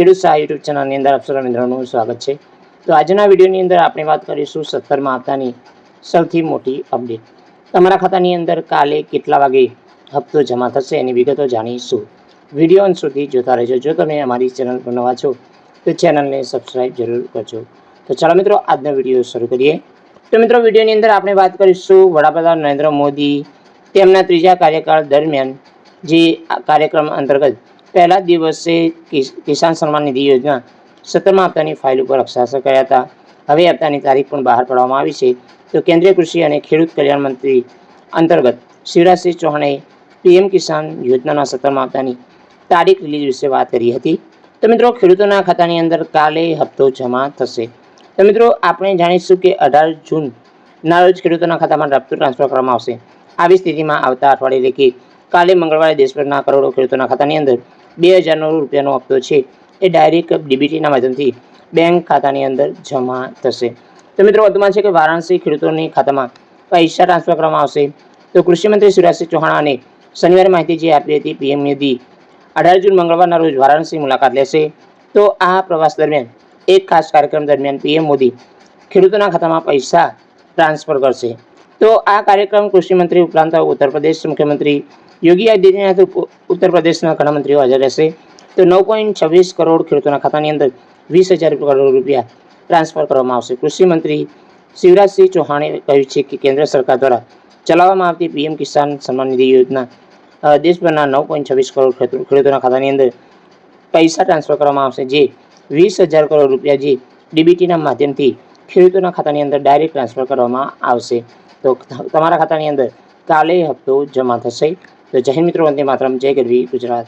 ખેડૂત સહાય યુટ્યુબ ચેનલની અંદર અપ્સરા મિત્રોનું સ્વાગત છે. તો આજના વિડીયોની અંદર આપણે વાત કરીશું સત્તરમાં હપ્તાની સૌથી મોટી અપડેટ. તમારા ખાતાની અંદર કાલે કેટલા વાગે હપ્તો જમા થશે એની વિગતો જાણીશું. વીડિયો અંત સુધી જોતા રહેજો. જો તમે અમારી ચેનલ પર નવા છો, તો ચેનલને સબસ્ક્રાઈબ જરૂર કરજો. તો ચાલો મિત્રો, આજનો વીડિયો શરૂ કરીએ. તો મિત્રો, વિડીયોની અંદર આપણે વાત કરીશું વડાપ્રધાન નરેન્દ્ર મોદી તેમના ત્રીજા કાર્યકાળ દરમિયાન જે કાર્યક્રમ અંતર્ગત પહેલા દિવસે કિસાન સન્માન નિધિ યોજના સત્તરમા હપ્તાની ફાઇલ ઉપર હસ્તાક્ષર કર્યા હતા. હવે હપ્તાની તારીખ પણ બહાર પાડવામાં આવી છે. તો કેન્દ્રીય કૃષિ અને ખેડૂત કલ્યાણ મંત્રી અંતર્ગત શિવરાજસિંહ ચૌહાણે પીએમ કિસાન યોજનાના સત્તરમા હપ્તાની તારીખ રિલીઝ વિશે વાત કરી હતી. તો મિત્રો, ખેડૂતોના ખાતાની અંદર કાલે હપ્તો જમા થશે. તો મિત્રો, આપણે જાણીશું કે અઢાર જૂનના રોજ ખેડૂતોના ખાતામાં રફતું ટ્રાન્સફર કરવામાં આવશે. આવી સ્થિતિમાં આવતા અઠવાડિયે એટલે કાલે મંગળવારે દેશભરના કરોડો ખેડૂતોના ખાતાની અંદર બે હજારનો રૂપિયાનો હપ્તો છે. એ ડાયરેક્ટ ડીબીટીના માધ્યમથી બેંક ખાતાની અંદર જમા થશે. તો મિત્રો વધુમાં છે કે વારાણસી ખેડૂતોની ખાતામાં પૈસા ટ્રાન્સફર કરવામાં આવશે. તો કૃષિમંત્રી શિવરાજસિંહ ચૌહાણાને શનિવારે માહિતી જે આપી હતી પીએમ મોદી અઢાર જૂન મંગળવારના રોજ વારાણસી મુલાકાત લેશે. તો આ પ્રવાસ દરમિયાન, એક ખાસ કાર્યક્રમ દરમિયાન પીએમ મોદી ખેડૂતોના ખાતામાં પૈસા ટ્રાન્સફર કરશે. તો આ કાર્યક્રમ કૃષિમંત્રી ઉપરાંત ઉત્તર પ્રદેશ મુખ્યમંત્રી યોગી આદિત્યનાથ ઉત્તર પ્રદેશના ઘણા મંત્રીઓ હાજર રહેશે. તો નવ પોઈન્ટ છવ્વીસ કરોડ ખેડૂતોના ખાતાની અંદર વીસ હજાર કરોડ રૂપિયા ટ્રાન્સફર કરવામાં આવશે. કૃષિ મંત્રી શિવરાજસિંહ ચૌહાણે કહ્યું છે કે કેન્દ્ર સરકાર દ્વારા ચલાવવામાં આવતી પીએમ કિસાન સન્માન નિધિ યોજના દેશભરના નવ પોઈન્ટ છવ્વીસ કરોડ ખેડૂ- ખેડૂતોના ખાતાની અંદર પૈસા ટ્રાન્સફર કરવામાં આવશે. જે વીસ હજાર કરોડ રૂપિયા જે ડીબીટીના માધ્યમથી ખેડૂતોના ખાતાની અંદર ડાયરેક્ટ ટ્રાન્સફર કરવામાં આવશે. તો, તમારા ખાતાની અંદર કાલે હપ્તો જમા થશે. તો જય મિત્રો વંદે માતરમ. જય ગરવી ગુજરાત.